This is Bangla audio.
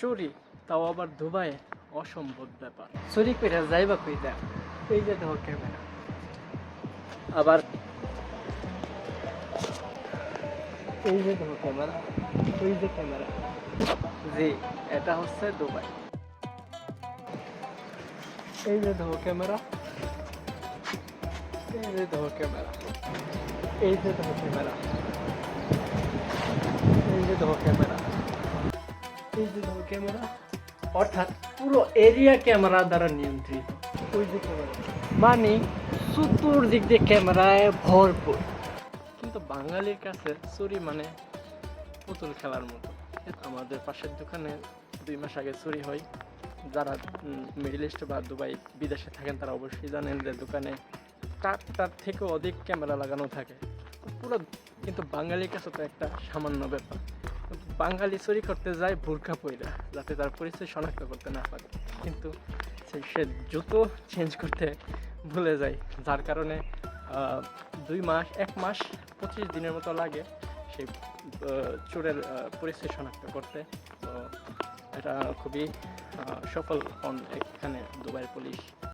চুরি তাও আবার দুবাইয়ে? অসম্ভব ব্যাপার। চুরি করে যাইবা কইটা এই যে দেখো ক্যামেরা। আবার? এই যে দেখো ক্যামেরা এই যে ক্যামেরা। জি এটা হচ্ছে দুবাই। এই যে দেখো ক্যামেরা এই যে দেখো ক্যামেরা। এই যে দেখো ক্যামেরা এই যে দেখো ক্যামেরা। দেখো ক্যামেরা অর্থাৎ পুরো এরিয়া ক্যামেরা দ্বারা নিয়ন্ত্রিত। ওই যে ক্যামেরা চতুর্দিক দিয়ে ক্যামেরায় ভরপুর। কিন্তু বাঙালির কাছে চুরি মানে পুতুল খেলার মতো। আমাদের পাশের দোকানে দুই মাস আগে চুরি হয়। যারা মিডল ইস্ট বা দুবাই বিদেশে থাকেন, তারা অবশ্যই জানেন যে দোকানে চারটার থেকেও অধিক ক্যামেরা লাগানো থাকে। পুরো, কিন্তু বাঙালির কাছে তো একটা সামান্য ব্যাপার। বাঙালি চুরি করতে যায় বোরখা পইরা, যাতে তার পরিচয় শনাক্ত করতে না পারে। কিন্তু সে- জুতো চেঞ্জ করতে ভুলে যায়, যার কারণে দুই মাস, এক মাস, পঁচিশ দিনের মতো লাগে সেই চোরের পরিচয় শনাক্ত করতে। তো এটা খুবই সফল হন এখানে দুবাইয়ের পুলিশ।